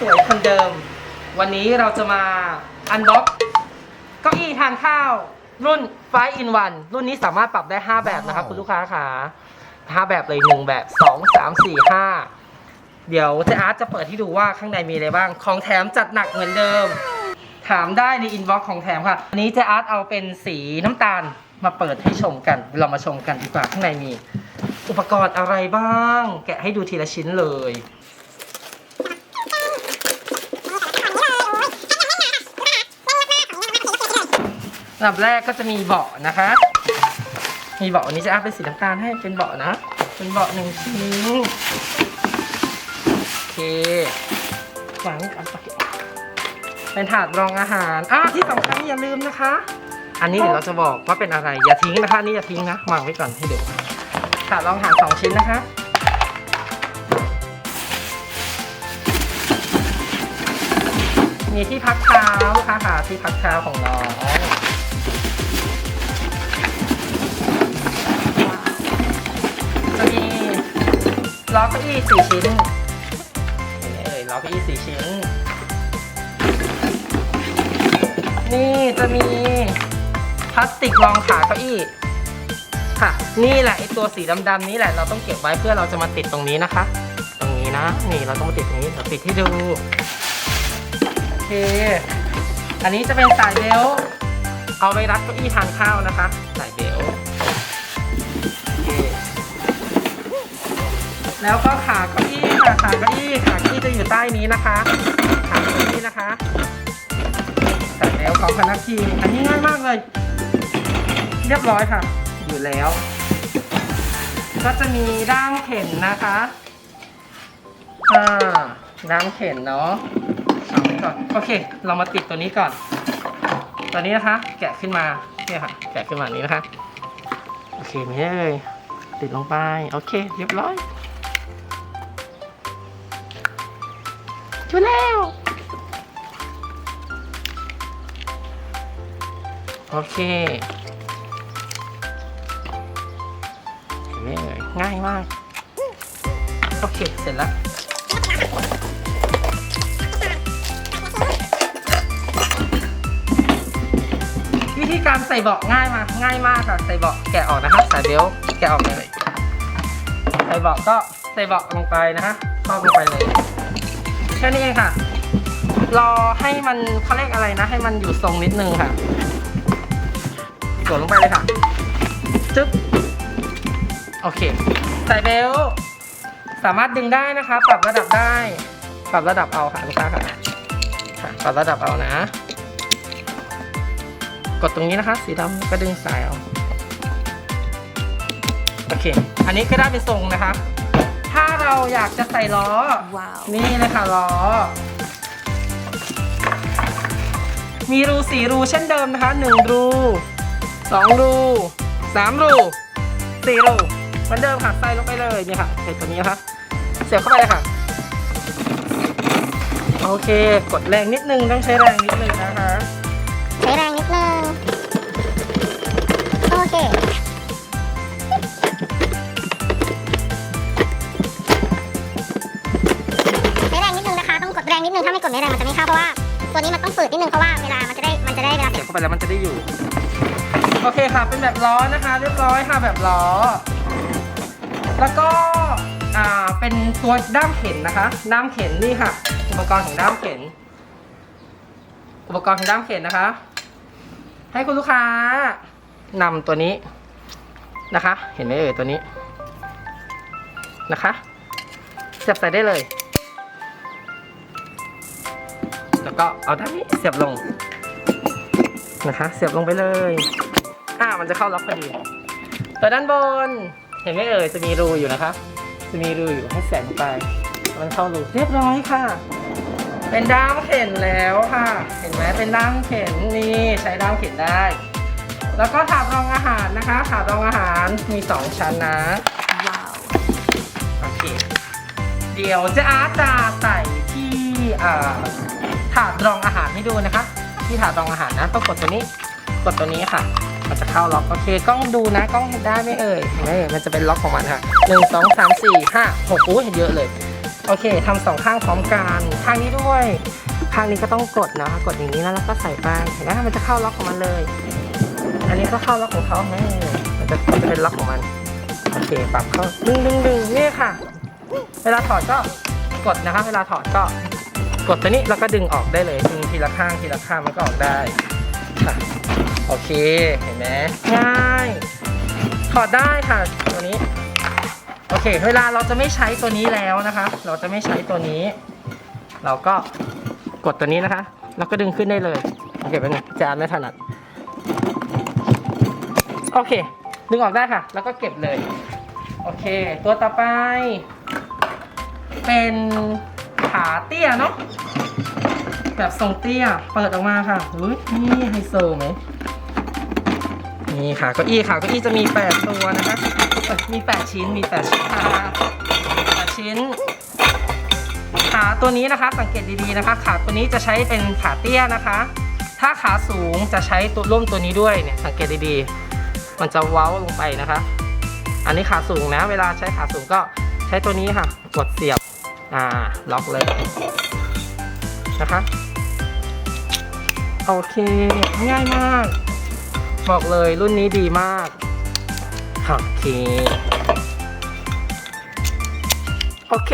สวยคนเดิม วันนี้เราจะมาอันบ็อกเก้าอี้ทานข้าว รุ่น5 in 1รุ่นนี้สามารถปรับได้ 5 แบบนะครับ คุณลูกค้าค่ะ5แบบเลย1แบบ2 3 4 5เดี๋ยวเจ๊อาร์ตจะเปิดให้ดูว่าข้างในมีอะไรบ้าง ของแถมจัดหนักเหมือนเดิม ถามได้ในอินบ็อกซ์ของแถมค่ะอันนี้เจ๊อาร์ตเอาเป็นสีน้ำตาลมาเปิดให้ชมกัน เรามาชมกันดีกว่าข้างในมี อุปกรณ์อะไรบ้าง แกะให้ดูทีละชิ้นเลย ลำดับแรกก็จะมีเบาะนะคะ มีเบาะอันนี้จะอัพเป็นสีน้ำตาลให้เป็นเบาะนะ เป็นเบาะหนึ่งชิ้นโอเควางอันปเป็นถาดรองอาหารอะที่สำคัญอย่าลืมนะคะ อันนี้เดี๋ยวเราจะบอกว่าเป็นอะไร อย่าทิ้งนะคะนี่อย่าทิ้งนะวางไว้ก่อนให้ดูถาดรองอาหารสองชิ้นนะคะมีที่พักเท้าลูกค้าหาที่พักเท้าของน้อง ล้อเก้าอี้สี่ชิ้นเห็นไหมเอ่ยล้อเก้าอี้สี่ชิ้น นี่จะมีพลาสติกรองขาเก้าอี้ค่ะ นี่แหละไอตัวสีดำๆนี้แหละเราต้องเก็บไว้เพื่อเราจะมาติดตรงนี้นะคะ ตรงนี้นะนี่เราต้องมาติดตรงนี้เดี๋ยวติดให้ดูโอเคอันนี้จะเป็นสายเบลเอาไว้รัดเก้าอี้ทานข้าวนะคะสายเบล แล้วก็ขาเก้าอี้ค่ะขาเก้าอี้ขาเก้าอี้จะอยู่ใต้นี้นะคะขาเก้าอี้นะคะสายเบลต์ของพนักทีมอันนี้ง่ายมากเลย เรียบร้อยค่ะ อยู่แล้ว ก็จะมีด้ามเข็นนะคะอ่าด้ามเข็นเนาะเอาไว้ก่อนโอเค เรามาติดตัวนี้ก่อน ตัวนี้นะคะ แกะขึ้นมาเนี่ยค่ะ แกะขึ้นมานี้นะคะโอเคไม่ได้เลยติดลงไป โอเค เรียบร้อย จุแล้วโอเคเห็นไหมเอ่ยง่ายมาก โอเค เสร็จแล้ววิธีการใส่เบาะง่ายมากง่ายมากค่ะใส่เบาะแกะออกนะครับสายเบลต์แกะออกเลยใส่เบาะก็ใส่เบาะลงไปนะฮะครอบลงไปเลย แค่นี้เองค่ะ รอให้มันเขาเรียกอะไรนะ ให้มันอยู่ทรงนิดนึงค่ะสวมลงไปเลยค่ะ จึ๊บ โอเค ใส่เบลต์สามารถดึงได้นะคะ ปรับระดับได้ ปรับระดับเอาค่ะลูกค้าค่ะค่ะ ปรับระดับเอานะ กดตรงนี้นะคะ สีดำก็ดึงสายเอา โอเค อันนี้ก็ได้เป็นทรงนะคะ ถ้าเราอยากจะใส่ล้อ ว้าว นี่เลยค่ะล้อ มีรูสี่รูเช่นเดิมนะคะหนึ่งรูสองรูสามรูสี่รูเหมือนเดิมค่ะใส่ลงไปเลยเนี่ยค่ะใส่ตัวนี้นะคะเสียบเข้าไปเลยค่ะ โอเค กดแรงนิดนึงต้องใช้แรงนิดนึงนะคะ ใช้แรงนิดนึง รงนิดนึงถ้าไม่กดไม่แรงมันจะไม่เข้าเพราะว่า ตัวนี้มันต้องฝืดนิดนึงเพราะว่าเวลามันจะได้มันจะได้เวลาเสียบเข้าไปแล้วมันจะได้อยู่ โอเคค่ะ เป็นแบบล้อนะคะ เรียบร้อยค่ะแบบล้อ แล้วก็อ่าเป็นตัวด้ามเข็นนะคะ ด้ามเข็นนี่ค่ะ อุปกรณ์ของด้ามเข็น อุปกรณ์ของด้ามเข็นนะคะ ให้คุณลูกค้านำตัวนี้นะคะ เห็นไหมเอ่ยตัวนี้นะคะเสียบใส่ได้เลย แล้วก็เอาด้านนี้เสียบลงนะคะ เสียบลงไปเลยอ่ามันจะเข้าล็อกพอดีตัวด้านบน เห็นไหมเอ่ยจะมีรูอยู่นะคะ จะมีรูอยู่ให้แสงไป มันเข้ารูเรียบร้อยค่ะ เป็นด้ามเข็นแล้วค่ะ เห็นไหมเป็นด้ามเข็นนี่ใช้ด้ามเข็นได้ แล้วก็ถาดรองอาหารนะคะถาดรองอาหารมีสองชั้นนะว้าวโอเคเดี๋ยวจะอาร์ตจะใส่ที่อ่า ถาดรองอาหารให้ดูนะคะที่ถาดรองอาหารนะต้องกดตัวนี้กดตัวนี้ค่ะ มันจะเข้าล็อกโอเคกล้องดูนะกล้องเห็นได้ไหมเอ่ยเห็นไหมเอ่ยมันจะเป็นล็อกของมันค่ะหนึ่งสองสามสี่ห้าหกโอ้เห็นเยอะเลย โอเคทำสองข้างพร้อมกันข้างนี้ด้วยข้างนี้ก็ต้องกดนะคะกดอย่างนี้แล้วก็ใส่ไปเห็นไหมมันจะเข้าล็อกของมันเลย อันนี้ก็เข้าล็อกของเขาไหมมันจะมันจะเป็นล็อกของมันโอเคปรับเข้าดึงดึงดึงนี่ค่ะ เวลาถอดก็กดนะคะ เวลาถอดก็ กดตัวนี้แล้วก็ดึงออกได้เลยดึงทีละข้างทีละข้างมันก็ออกได้ค่ะโอเคเห็นไหมง่ายถอดได้ค่ะตัวนี้โอเค เวลาเราจะไม่ใช้ตัวนี้แล้วนะคะ เราจะไม่ใช้ตัวนี้ เราก็กดตัวนี้นะคะ แล้วก็ดึงขึ้นได้เลยโอเคเป็นไงจานไม่ถนัดโอเค ดึงออกได้ค่ะ แล้วก็เก็บเลย โอเค ตัวต่อไป เป็น ขาเตี้ยเนาะแบบทรงเตี้ย เปิดออกมาค่ะอุ้ยนี่ไฮโซไหมนี่ขาเก้าอี้ขาเก้าอี้จะมี 8 ตัวนะคะมี 8 ชิ้นมี 8 ชิ้นค่ะ8ชิ้น ขาตัวนี้นะคะสังเกตดีๆนะคะ ขาตัวนี้จะใช้เป็นขาเตี้ยนะคะ ถ้าขาสูงจะใช้ตัวร่มตัวนี้ด้วยเนี่ยสังเกตดีๆ มันจะเว้าลงไปนะคะ อันนี้ขาสูงนะ เวลาใช้ขาสูงก็ใช้ตัวนี้ค่ะ กดเสียบ อ่า ล็อกเลยนะคะ โอเค ง่ายมาก บอกเลยรุ่นนี้ดีมาก โอเค โอเค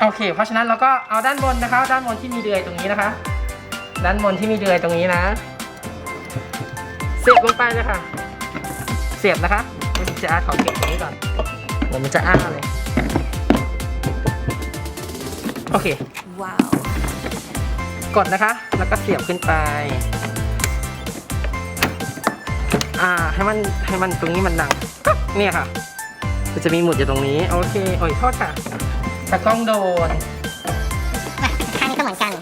โอเค เพราะฉะนั้นเราก็เอาด้านบนนะคะ ด้านบนที่มีเดือยตรงนี้นะคะ ด้านบนที่มีเดือยตรงนี้นะ เสียบลงไปเลยค่ะ เสียบนะคะจะอาขอเก็บตรงนี้ก่อนเดี๋ยวมันจะอ้าเลย โอเค Wow. กดนะคะ แล้วก็เสียบขึ้นไป อ่า ให้มัน ให้มันตรงนี้มันดังปึ๊กเนี่ยค่ะมันจะมีหมุดอยู่ตรงนี้ โอเค โอ้ยโทษค่ะตะกล้องโดนอะข้างนี้ก็เหมือนกัน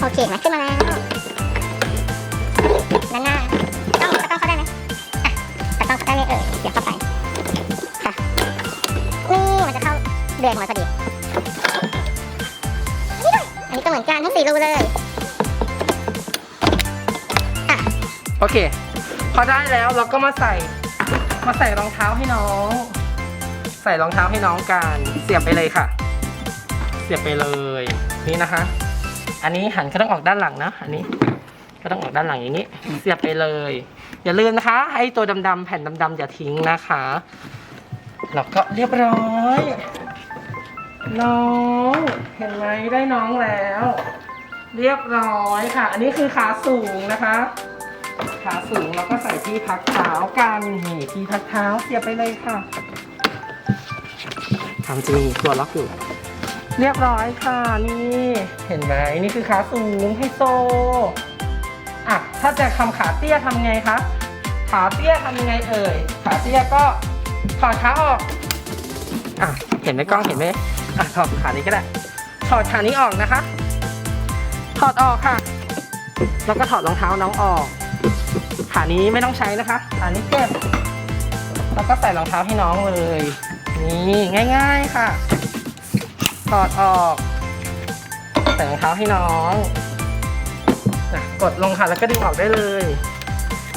โอเคมาขึ้นมาแล้วด้านหน้าต้องตะกล้องเข้าได้ไหมอะตะกล้องเข้าได้ไหมเอ่ยเดี๋ยวเข้าไป ค่ะ นี่มันจะเข้าเดือยของมันพอดี เหมือนกันทั้งสี่รูเลยอะโอเค พอได้แล้วเราก็มาใส่ มาใส่รองเท้าให้น้อง ใส่รองเท้าให้น้องกันเสียบไปเลยค่ะ เสียบไปเลยนี่นะคะ อันนี้หันก็ต้องออกด้านหลังนะอันนี้ ก็ต้องออกด้านหลังอย่างนี้ เสียบไปเลย อย่าลืมนะคะไอ้ตัวดำๆแผ่นดำๆอย่าทิ้งนะคะแล้วก็เรียบร้อย น้องเห็นไหมได้น้องแล้ว เรียบร้อยค่ะ อันนี้คือขาสูงนะคะ ขาสูงเราก็ใส่ที่พักเท้ากันนี่ที่พักเท้าเสียบไปเลยค่ะทำจะมีตัวล็อกอยู่ เรียบร้อยค่ะนี่เห็นไหมนี่คือขาสูงไฮโซอะถ้าจะทำขาเตี้ยทำไงคะขาเตี้ยทำยังไงเอ่ยขาเตี้ยก็ถอดขาออกอะเห็นไหมกล้องเห็นไหม อะถอดขานี้ก็ได้ ถอดขานี้ออกนะคะ ถอดออกค่ะ แล้วก็ถอดรองเท้าน้องออก ขานี้ไม่ต้องใช้นะคะ ขานี้เก็บ แล้วก็ใส่รองเท้าให้น้องเลย นี่ง่าย ๆค่ะ ถอดออก ใส่รองเท้าให้น้องนะกดลงค่ะแล้วก็ดึงออกได้เลย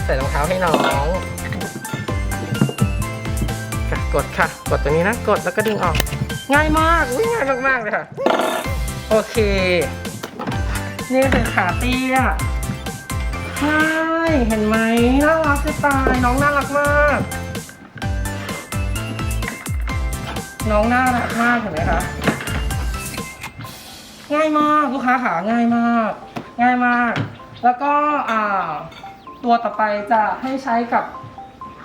ใส่รองเท้าให้น้องกดค่ะ กดตัวนี้นะ กดแล้วก็ดึงออก ง่ายมากอุ๊ยง่ายมากๆเลยค่ะ โอเค นี่คือขาเตี้ยใช่เห็นไหมน่ารักจะตายน้องน่ารักมาก น้องน่ารักมากเห็นไหมคะง่ายมากลูกค้าขาง่ายมาก ง่ายมาก แล้วก็อ่าตัวต่อไปจะให้ใช้กับ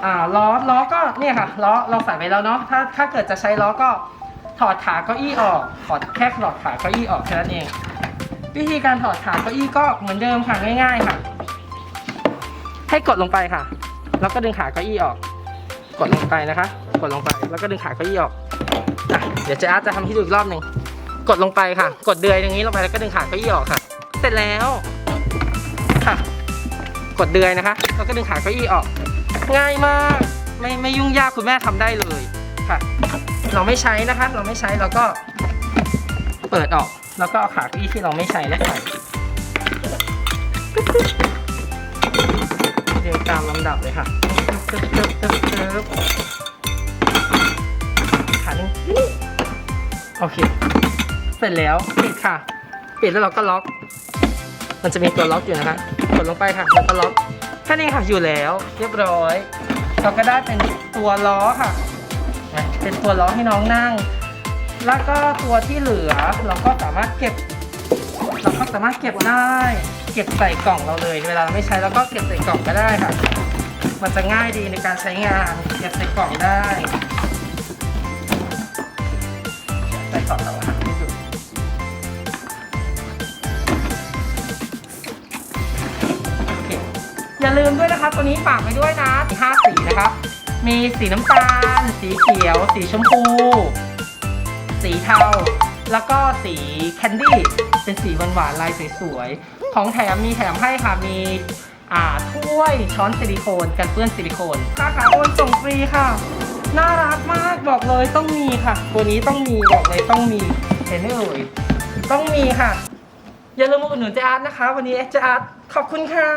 อ่าล้อล้อก็เนี่ยค่ะล้อเราใส่ไปแล้วเนาะถ้าถ้าเกิดจะใช้ล้อก็ ถอดขาเก้าอี้ออกถอดแค่ถอดขาเก้าอี้ออกแค่นั้นเอง วิธีการถอดขาเก้าอี้ก็เหมือนเดิมค่ะง่าย ๆ ค่ะ ให้กดลงไปค่ะ แล้วก็ดึงขาเก้าอี้ออก กดลงไปนะคะ กดลงไป แล้วก็ดึงขาเก้าอี้ออกอะเดี๋ยวเจ๊อาร์ตจะทำให้ดูอีกรอบหนึ่งกดลงไปค่ะ กดเดือยอย่างนี้ลงไปแล้วก็ดึงขาเก้าอี้ออกค่ะ เสร็จแล้วค่ะ กดเดือยนะคะ แล้วก็ดึงขาเก้าอี้ออก ง่ายมาก ไม่ไม่ยุ่งยากคุณแม่ทำได้เลย ค่ะ เราไม่ใช้นะคะ เราไม่ใช้เราก็เปิดออก แล้วก็เอาขาเก้าอี้ที่เราไม่ใช้แล้วใส่เรียงตามลำดับเลยค่ะตึ๊บตึ๊บตึ๊บตึ๊บขาหนึ่งโอเค เสร็จแล้วปิดค่ะ ปิดแล้วเราก็ล็อก มันจะมีตัวล็อกอยู่นะคะกดลงไปค่ะแล้วก็ล็อกแค่นี้ค่ะอยู่แล้ว เรียบร้อย เราก็ได้เป็นตัวล้อค่ะ นะเป็นตัวล้อให้น้องนั่ง แล้วก็ตัวที่เหลือเราก็สามารถเก็บ เราก็สามารถเก็บได้ เก็บใส่กล่องเราเลย เวลาเราไม่ใช้เราก็เก็บใส่กล่องก็ได้ค่ะ มันจะง่ายดีในการใช้งาน เก็บใส่กล่องได้ใส่กล่องเราค่ะที่สุดโอเคอย่าลืมด้วยนะคะตัวนี้ฝากไว้ด้วยนะมีห้าสีนะครับ มีสีน้ำตาล สีเขียว สีชมพู สีเทา แล้วก็สีแคนดี้ เป็นสีหวานๆลายสวยๆ ของแถมมีแถมให้ค่ะ มีอ่าถ้วยช้อนซิลิโคนกันเปื้อนซิลิโคนค่าขาโอนส่งฟรีค่ะ น่ารักมากบอกเลยต้องมีค่ะ ตัวนี้ต้องมีบอกเลยต้องมี เห็นไหมเอ่ยต้องมีค่ะ อย่าลืมมาอุดหนุนเจอาร์ตนะคะ วันนี้เจอาร์ตขอบคุณค่ะ